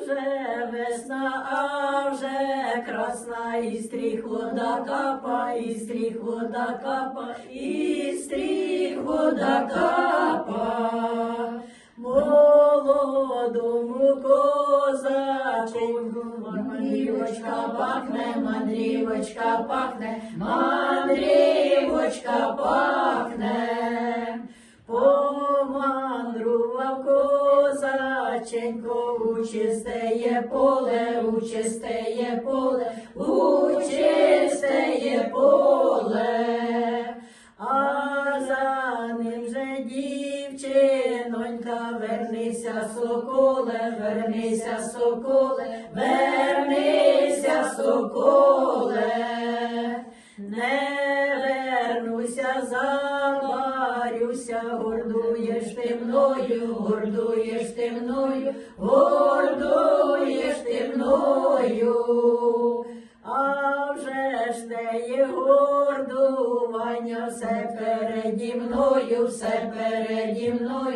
вже весна, а вже красна, і стріх вода капа, і стріх вода капа, і стріх вода капа. Молодому козаченьку, мандрівочка пахне, мандрівочка пахне, мандрівочка пахне. Козаченько у чистеє поле, у чистеє поле, у чистеє поле. А за ним же дівчинонька, вернися, соколе, вернися, соколе, вернися, соколе, не вернуся, забарюся, гордуєш мною, гордуєш ти мною, гордуєш ти мною. А вже ж те є гордування, все переді мною, все переді мною,